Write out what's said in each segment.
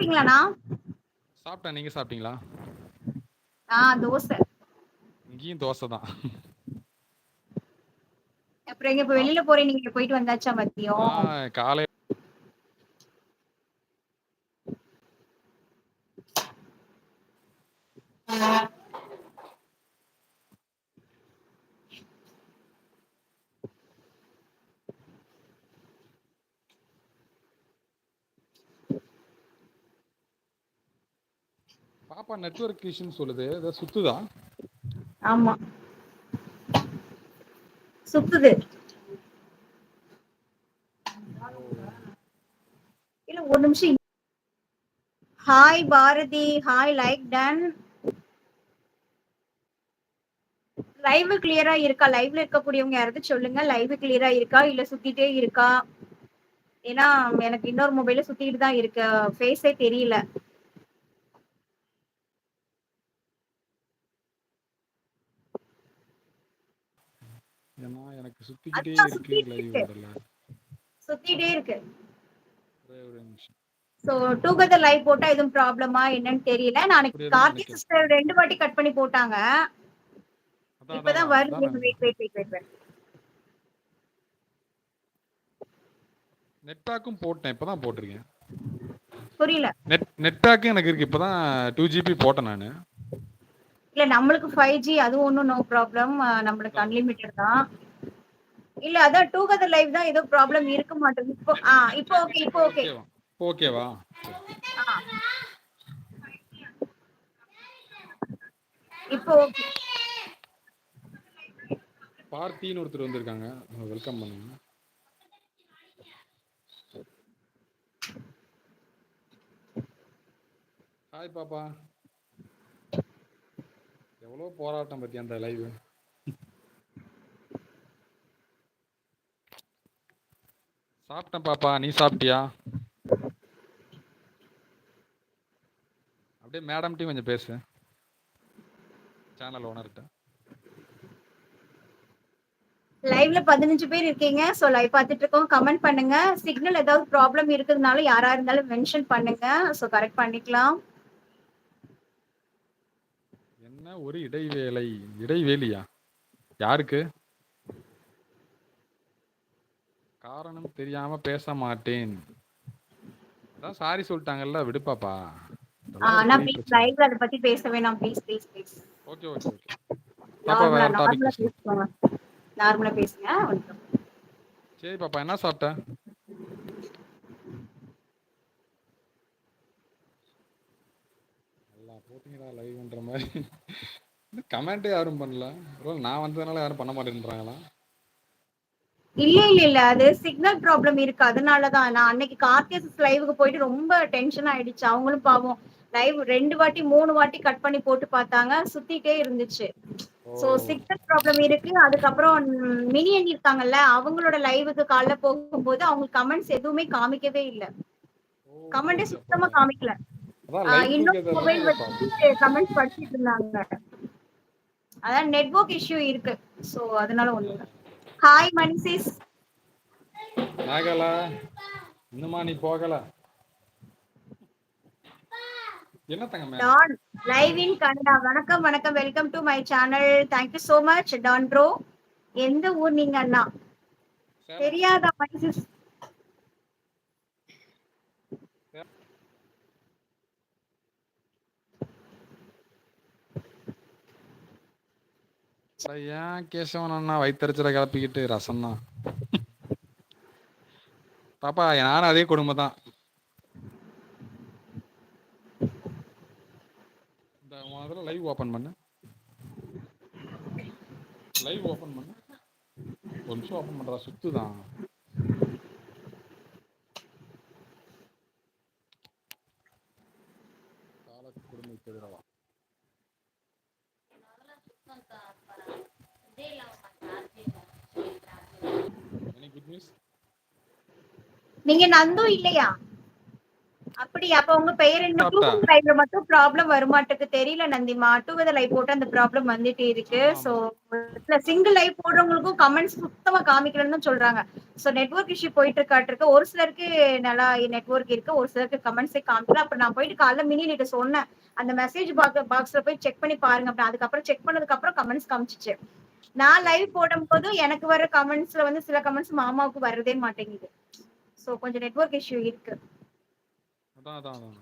சாப்பிட்டீங்களாண்ணா? சாப்பிட்டேன். நீங்க சாப்பிட்டீங்களா? ஆ தோசை. இங்கேயும் தோசை தான். அப்புறம் எங்க இப்ப வெளியில போறேன் நீங்க போயிட்டு வந்தாச்சா மதியம்? காலை பாப்பா நெட்வொர்க் இஷ்யூன்னு சொல்லுது. ஏதோ சுத்துதா? ஆமா. சுத்துது. இல்ல ஒரு நிமிஷம். ஹாய் பாரதி. ஹாய் லைக் டன் லைவ் கிளியரா இருக்கா? லைவ்ல இருக்கக்கூடியவங்க யாராவது சொல்லுங்க. லைவ் கிளியரா இருக்கா? இல்ல சுத்திட்டே இருக்கா? ஏன்னா எனக்கு இன்னொரு மொபைல சுத்திட்டு தான் இருக்கு. ஃபேஸே தெரியல. ஏன்னா எனக்கு சுத்திக்கிட்டே இருக்கு லைவ். வரல சுத்திட்டே இருக்கு. ஒரே ஒரு நிமிஷம். சோ டூகெதர் லைவ் போட்டா எதுவும் ப்ராப்ளமா என்னன்னு தெரியல. நாளைக்கு தான் கார்த்தி. சிஸ்டர் ரெண்டு வாட்டி கட் பண்ணி போட்டாங்க. இப்பதான் வருது. Wait wait wait wait net பேக்கும் போட்டேன். இப்பதான் போட்டிருக்கேன். புரியல. நெட் நெட் பேக்கும் எனக்கு இருக்கு. இப்பதான் டூ ஜிபி போட்டேன் நான். இல்ல நம்மளுக்கு ஃபைவ் ஜி அது ஒன்றும் நோ ப்ராப்ளம் நம்மளுக்கு அன்லிமிட்டட் தான். இல்ல அதான் டூகெதர் லைவ் தான் ஏதோ ப்ராப்ளம் இருக்க மாட்டேங்குது. இப்போ ஆ இப்போ ஓகே இப்போ ஓகே ஓகேவா ஓகேவா இப்போ ஓகே பார்த்தின்னு ஒருத்தர் வந்திருக்காங்க. வெல்கம் பண்ணுங்க. ஹாய் பாப்பா. எவ்வளோ போராட்டம் பத்தி அந்த லைவ் சாப்பிட்டேன் பாப்பா. நீ சாப்பிட்டியா? அப்படியே மேடம்ட்டையும் கொஞ்சம் பேசு. சேனல் ஓனர்கிட்ட லைவ்ல பதினஞ்சு பேர் இருக்கீங்க. சோ லைவ் பார்த்துட்டு இருக்கோம். கமெண்ட் பண்ணுங்க. சிக்னல் ஏதாவது ப்ராப்ளம் இருக்கிறதுனால யாரா இருந்தாலும் மென்ஷன் பண்ணுங்க. சோ கரெக்ட் பண்ணிக்கலாம். என்ன ஒரு இடைவேளை? இடைவேளியா? யாருக்கு? காரணம் தெரியாம பேச மாட்டேன். அதான் சாரி சொல்லிட்டாங்கல்ல விடுப்பாப்பா. ஆனா ப்ளீஸ் லைவ்ல அதை பத்தி பேச வேணாம். Please please please okay okay okay பாப்பா வேற டாபிக் நார்மலா பேசுங்க. சரி பாப்பா என்ன சாப்பிட்ட? போட்டீங்களா லைவ்ன்ற மாதிரி? கமெண்ட்டே யாரும் பண்ணல. ஒருவேளை நான் வந்ததுனால யாரும் பண்ண மாட்டேன்றாங்களா? இல்ல இல்ல இல்ல. அது சிக்னல் ப்ராப்ளம் இருக்கு. அதனாலதான். நான் அன்னைக்கு கார்த்தியஸ் லைவுக்கு போயிட்டு ரொம்ப டென்ஷன் ஆயிடுச்சு. அவங்களும் பாவம். லைவ் ரெண்டு வாட்டி மூணு வாட்டி கட் பண்ணி போட்டு பார்த்தாங்க. சுத்திட்டே இருந்துச்சு. சோ சிக்னல் ப்ராப்ளம் இருக்கு. அதுக்கப்புறம் மினி அண்ணி இருக்காங்கல்ல அவங்களோட லைவுக்கு காலைல போகும்போது அவங்க கமெண்ட்ஸ் எதுவுமே காமிக்கவே இல்ல. கமெண்டே சுத்தமா காமிக்கல. டுகெதர்ல மொபைல் வச்சு கமெண்ட்ஸ் படிச்சிட்டு இருந்தாங்க அதான் நெட்வொர்க் இஷ்யூ இருக்கு. சோ அதனால ஒண்ணு ஹாய் மணிசிஸ் நாகலா இன்னுமா நீ போகல? என்ன தங்கமே டான் லைவ் இன் கனடா வணக்கம் வணக்கம். Welcome to my channel thank you so much Don bro எந்த ஊர் நீங்க அண்ணா? தெரியாதா மணிசிஸ் ஏன் கேசவன் அண்ணா வயிற்றுச்சல கிளப்பிக்கிட்டு? ரசம் தான் பாப்பா நானும் அதே குடும்பம் தான் இந்த முதல்ல லைவ் ஓபன் பண்ணு. லைவ் ஓபன் பண்ணு. ஒரு நிமிஷம் ஓபன் பண்றா சுத்துதான் குடும்பத்துக்கு எதிராக எனி குட் நியூஸ் நீங்க நந்து இல்லையா? அப்படி அப்ப உங்க பெயர் என்ன? டூ லைவ்ல மட்டும் ப்ராப்ளம் வருமாட்டுக்கு தெரியல நந்திமா. டூ லைவ் போட்டு அந்த ப்ராப்ளம் வந்துட்டே இருக்கு. சோ சிங்கிள் லைவ் போடுறவங்களுக்கும் கமெண்ட்ஸ் சுத்தமா காமிக்கலன்னு சொல்றாங்க. சோ நெட்வொர்க் இஷ்யூ போயிட்டு இருக்காட்டிருக்கு. ஒரு சிலருக்கு நல்லா நெட்வொர்க் இருக்கு ஒரு சிலருக்கு கமெண்ட்ஸே காமிக்கல. அப்ப நான் போயிட்டு காலைல மினி கிட்ட சொன்னேன். அந்த மெசேஜ் பாக்ஸ் பாக்ஸ்ல போய் செக் பண்ணி பாருங்க அப்படி அதுக்கப்புறம் செக் பண்ணதுக்கு அப்புறம் கமெண்ட்ஸ் காமிச்சிச்சு. நான் லைவ் போடும்போது எனக்கு வர கமெண்ட்ஸ்ல வந்து சில கமெண்ட்ஸ் மாமாவுக்கு வரதே மாட்டேங்குது. சோ கொஞ்சம் நெட்வொர்க் இஷ்யூ இருக்கு. அதான் அதான் அதான்.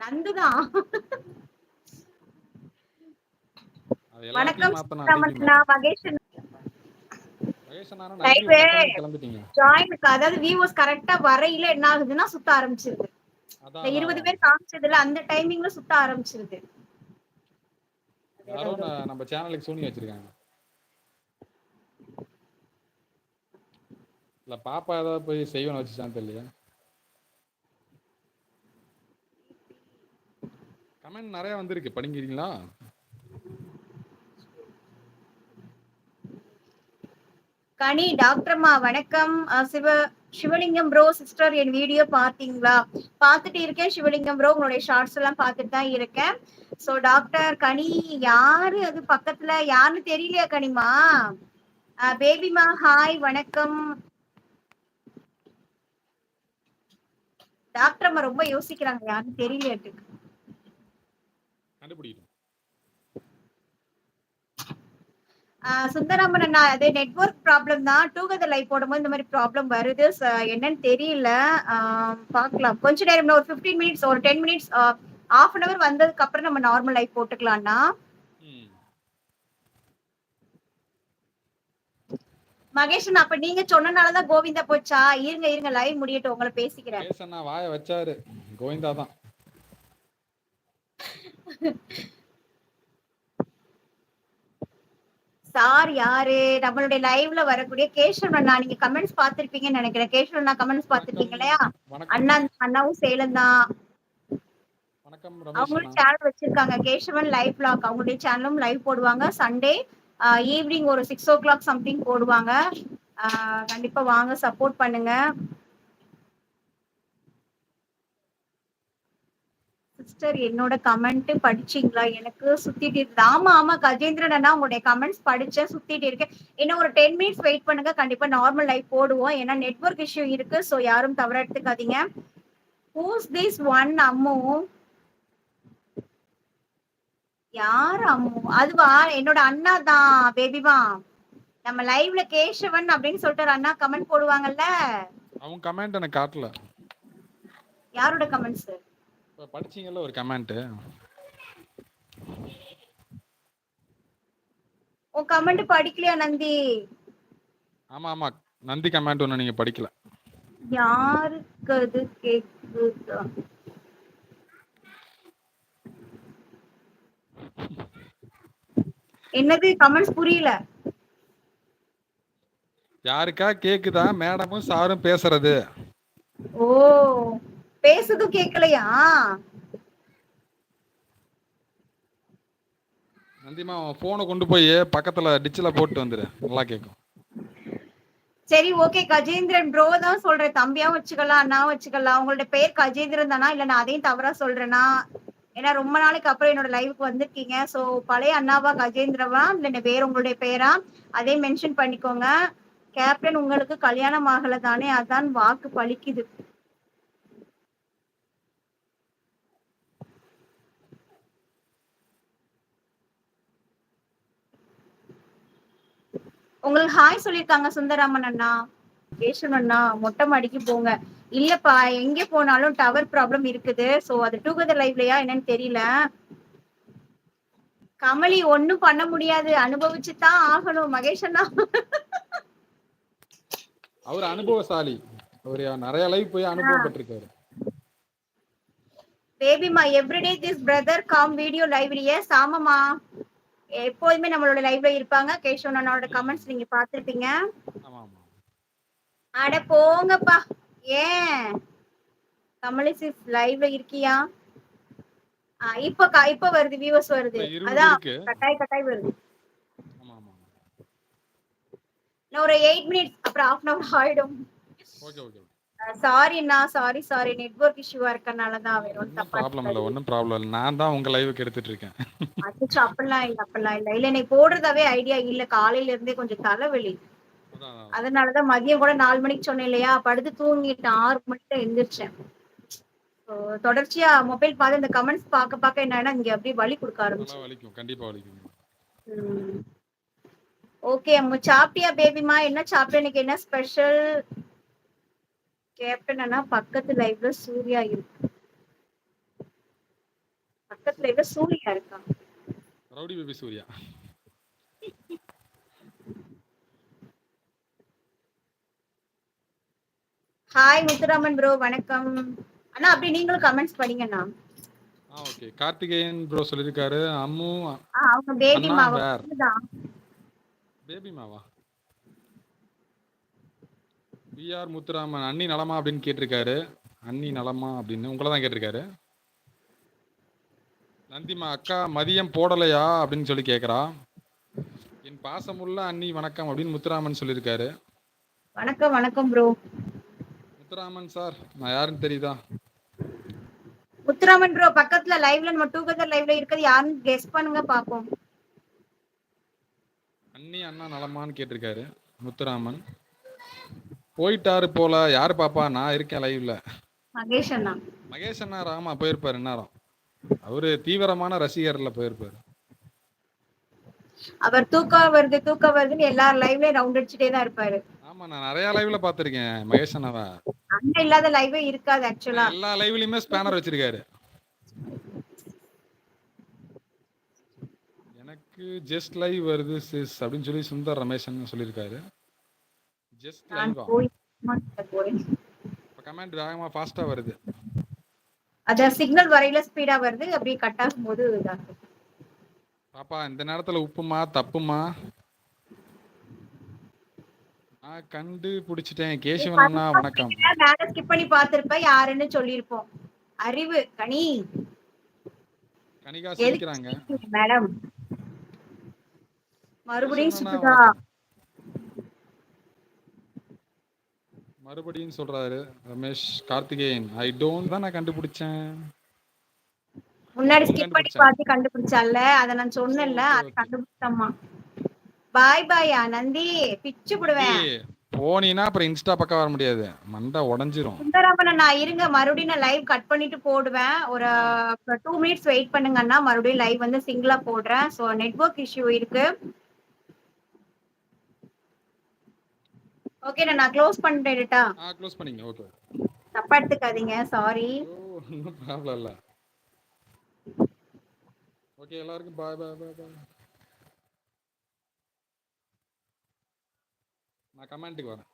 நந்து தான் வணக்கம் மகேஷ் அதாவது வியூவர்ஸ் கரெக்டா வரையில என்ன ஆகுதுன்னா சுத்த ஆரம்பிச்சிருது. இருபது பேர் காமிச்சதுல அந்த டைமிங்ல சுத்த ஆரம்பிச்சிருது. நம்ம சேனலுக்கு வச்சிருக்காங்க. இல்ல பாப்பா ஏதாவது போய் செய்வன வச்சுச்சான்னு தெரியல கமெண்ட் நிறைய வந்திருக்கு. படிங்கிறீங்களா கனி டாக்டர்மா வணக்கம். சிவ சிவலிங்கம் ப்ரோ சிஸ்டர் என் வீடியோ பாத்தீங்களா பாத்துட்டு இருக்கேன். சிவலிங்கம் ப்ரோ உங்களுடைய ஷார்ட்ஸ் எல்லாம் பாத்துட்டு தான் இருக்கேன். சோ டாக்டர் கனி யாரு அது பக்கத்துல? யாருன்னு தெரியலையா கனிமா? பேபிமா ஹாய் வணக்கம். டாக்டர் அம்மா ரொம்ப யோசிக்கிறாங்க யாருன்னு தெரியலையாட்டு கண்டுபிடிக்கணும் சுந்தராமன் அண்ணா அது நெட்வொர்க் ப்ராப்ளம் தான். டூ கதர் லைவ் போடும்போது இந்த மாதிரி ப்ராப்ளம் வருது. என்னன்னு தெரியல. பார்க்கலாம். கொஞ்ச நேரம் ஒரு 15 மினிட்ஸ் ஒரு ten minutes half an hour வந்ததுக்கு அப்புறம் நம்ம நார்மல் லைவ் போட்டுக்கலாம்னா ம் மகேஷன் அப்ப நீங்க சொன்னனாலதான் கோவிந்தா போச்சா? இருங்க இருங்க லைவ் முடியட்டும் உங்களை பேசிக்கிறேன். வாய வச்சாரு. கோவிந்தா தான் சார் யாரு? நம்மளுடைய லைவ்ல வரக்கூடிய கேஷவன் அண்ணா நீங்க கமெண்ட்ஸ் பார்த்திருப்பீங்கன்னு நினைக்கிறேன். கேஷவன் அண்ணா கமெண்ட்ஸ் பார்த்திருப்பீங்க இல்லையா? அண்ணா அண்ணாவும் சேலம் தான். அவங்களும் சேனல் வச்சிருக்காங்க. கேஷவன் லைவ் பிளாக் அவங்களுடைய சேனலும் லைவ் போடுவாங்க. சண்டே ஈவினிங் ஒரு சிக்ஸ் ஓ கிளாக் சம்திங் போடுவாங்க கண்டிப்பா வாங்க சப்போர்ட் பண்ணுங்க. சிஸ்டர் என்னோட கமெண்ட் படிச்சீங்களா? எனக்கு சுத்திட்டு இருக்குது ஆமா ஆமா கஜேந்திரன் அண்ணா உங்களுடைய கமெண்ட்ஸ் படிச்சேன் சுத்திட்டு இருக்கேன். இன்னும் ஒரு டென் மினிட்ஸ் வெயிட் பண்ணுங்க. கண்டிப்பா நார்மல் லைஃப் போடுவோம். ஏன்னா நெட்வொர்க் இஷ்யூ இருக்கு ஸோ யாரும் தவற எடுத்துக்காதீங்க. Who's this one Ammu? யார் அம்மு? அதுவா? என்னோட அண்ணா தான் பேபிமா நம்ம லைவ்ல கேஷவன் அப்படின்னு சொல்லிட்டு அண்ணா கமெண்ட் போடுவாங்கல்ல? அவங்க கமெண்ட் எனக்கு காட்டல. யாரோட கமெண்ட்ஸ் இப்போ படிச்சீங்கல்ல ஒரு கமெண்ட் உன் கமெண்ட் படிக்கலையா நந்தி? ஆமா ஆமா. நந்தி கமெண்ட் ஒன்று நீங்க படிக்கல. யாருக்கு அது கேக்குதா? என்னது கமெண்ட்ஸ் புரியல. யாருக்கா கேக்குதா? மேடமும் சாரும் பேசுறது. ஓ பேசுதும் கேட்கலையா நந்திமா போனை கொண்டு போய் பக்கத்துல டிச்சில் போட்டு வந்துரு. நல்லா கேட்கும் சரி ஓகே கஜேந்திரன் ப்ரோ தான் சொல்றேன். தம்பியாவும் வச்சுக்கலாம் அண்ணாவும் வச்சுக்கலாம். உங்களோட பேர் கஜேந்திரன் தானா? இல்ல நான் அதையும் தவறா சொல்றேனா? ஏன்னா ரொம்ப நாளைக்கு அப்புறம் என்னோட லைவுக்கு வந்திருக்கீங்க. சோ பழைய அண்ணாவா கஜேந்திரவா இல்லை வேற உங்களுடைய பேரா அதே மென்ஷன் பண்ணிக்கோங்க. கேப்டன் உங்களுக்கு கல்யாணம் ஆகல தானே அதான் வாக்கு பலிக்குது. உங்களுக்கு ஹாய் சொல்லிருக்காங்க சுந்தராமன் அண்ணா. கேஷன் அண்ணா மொட்டை மாடிக்கு போங்க. இல்லப்பா எங்க போனாலும் டவர் ப்ராப்ளம் இருக்குது. சோ அது டூகெதர் லைவ்லயா என்னன்னு தெரியல. கமலி ஒண்ணும் பண்ண முடியாது. அனுபவிச்சு தான் ஆகணும். மகேஷ் அண்ணா. அவர் அனுபவசாலி. அவர் நிறைய லைவ் போய் அனுபவப்பட்டிருக்காரு. பேபிமா everyday this brother come video லைவ்லயே சாமமா எப்போதுமே நம்மளோட லைவ்ல இருப்பாங்க. கேஷவன் அண்ணாவோட கமெண்ட்ஸ் நீங்க ஆமா அட போங்கப்பா. ஏன்? சிஸ் லைவ்ல இருக்கியா? இப்ப இப்ப வருது வியூவர்ஸ் வருது. அதான் கட்டாய் கட்டாய் வருது. நான் ஒரு எயிட் மினிட்ஸ் அப்புறம் ஹாஃப் அன் ஹவர் ஆயிடும். சாரிண்ணா சாரி சாரி நெட்வொர்க் இஷ்யூவா இருக்கறனால தான் தப்பா ப்ராப்ளம் இல்லை ஒன்றும் ப்ராப்ளம் இல்லை. நான் தான் உங்கள் லைவுக்கு எடுத்துட்டு இருக்கேன். அச்சோ அப்படிலாம் இல்ல அப்படிலாம் இல்ல. இல்ல எனக்கு போடுறதாவே ஐடியா இல்ல. காலையில இருந்தே கொஞ்சம் தலைவலி. அதனாலதான் மதியம் கூட நாலு மணிக்கு சொன்னேன் இல்லையா? படுத்து தூங்கிட்டேன் ஆறு மணிக்கு எந்திரிச்சேன். தொடர்ச்சியா மொபைல் பார்த்து இந்த கமெண்ட்ஸ் பார்க்க பார்க்க என்னன்னா இங்க அப்படியே வலி கொடுக்க ஆரம்பிச்சு. வலிக்கும். கண்டிப்பாக வலிக்கும். ஓகே அம்மு சாப்பிட்டியா பேபிமா என்ன சாப்பிட்ட இன்னைக்கு என்ன ஸ்பெஷல் கேப்டன் அண்ணா பக்கத்து லைவ்ல சூர்யா இருக்கு. பக்கத்து லைவ்ல சூர்யா இருக்கா? Rowdy baby Surya. Hi Muthuraman bro வணக்கம். அண்ணா அப்படியே நீங்களும் கமெண்ட்ஸ் படிங்கண்ணா. ஆ ஓகே கார்த்திகேயன் ப்ரோ சொல்லியிருக்காரு. அம்மு அவங்க பேபி மாவா? பேபி மாவா? பிஆர் முத்துராமன் அண்ணி நலமா அப்படின்னு கேட்டிருக்காரு. அண்ணி நலமா அப்படின்னு உங்களை தான் கேட்டிருக்காரு. நந்திமா அக்கா மதியம் போடலையா அப்படின்னு சொல்லி கேட்குறா என் பாசமுள்ள அண்ணி வணக்கம் அப்படின்னு முத்துராமன் சொல்லியிருக்காரு. வணக்கம் வணக்கம் ப்ரோ முத்துராமன் சார் நான் யாருன்னு தெரியுதா? முத்துராமன் ப்ரோ பக்கத்துல லைவ்ல நம்ம டூ கதர் லைவ்ல இருக்கிறது யாருன்னு கெஸ் பண்ணுங்க பாப்போம் அண்ணி அண்ணா நலமான்னு கேட்டிருக்காரு முத்துராமன். போயிட்டாரு போல யாரு பாப்பா? நான் இருக்கேன் லைவ்ல மகேஷ் அண்ணா. மகேஷ் அண்ணா ராமா போயிருப்பாரு இந்நேரம். அவரு தீவிரமான ரசிகர்ல போயிருப்பாரு. அவர் தூக்கம் வருது தூக்கம் வருதுன்னு எல்லார் லைவ்லயும் ரவுண்ட் அடிச்சுட்டே தான் இருப்பாரு. ஆமா நான் நிறைய லைவ்ல பாத்திருக்கேன் மகேஷ் அண்ணாவை. அண்ணன் இல்லாத லைவே இருக்காது ஆக்சுவலா எல்லா லைவ்லயுமே ஸ்பேனர் வச்சிருக்காரு. எனக்கு ஜஸ்ட் லைவ் வருது சிஸ் அப்படின்னு சொல்லி சுந்தர் ரமேஷன் சொல்லியிருக்காரு. ஜஸ்ட் லைவா கமெண்ட் வேகமா ஃபாஸ்டா வருது. அத சிக்னல் வரையில ஸ்பீடா வருது அப்படியே கட் ஆகும் போது. பாப்பா இந்த நேரத்துல உப்புமா தப்புமா? நான் கண்டுபிடிச்சிட்டேன். கேசவன் அண்ணா வணக்கம். மேல ஸ்கிப் பண்ணி பார்த்திருப்ப யாருன்னு சொல்லியிருப்போம். அறிவு கனி. கனிகா சிரிக்கிறாங்க. மேடம்? மறுபடியும் வணக்கம். மறுபடியும் சொல்றாரு ரமேஷ் கார்த்திகேயன். ஐ டோன்ட் தான் நான் கண்டுபிடிச்சேன். முன்னாடி ஸ்கிப் பண்ணி? பார்த்து கண்டுபிடிச்சால அத நான் சொன்னேன்ல. அது. கண்டுபிடிச்சம்மா. பாய் பாயா நந்தி பிச்சு போடுவேன். ஏய், போனீன்னா அப்புறம் இன்ஸ்டா பக்கம் வர முடியாது. மண்டை உடஞ்சிரும். சுந்தராமன் நான் இருங்க மறுபடியும் நான் லைவ் கட் பண்ணிட்டு போடுவேன். ஒரு டூ மினிட்ஸ் வெயிட் பண்ணுங்கன்னா மறுபடியும் லைவ் வந்து சிங்கிளா போடுறேன். ஸோ நெட்வொர்க் இஷ்யூ இருக்கு. ஓகே நான் க்ளோஸ் பண்ணிட்டேன்டா ஆ க்ளோஸ் பண்ணிங்க ஓகே தப்பா எடுத்துக்காதீங்க சாரி ப்ராப்ளம் இல்லை. ஓகே எல்லாருக்கும் பாய் பாய் பாய் பாய் நான் கமெண்ட்டுக்கு வரேன்.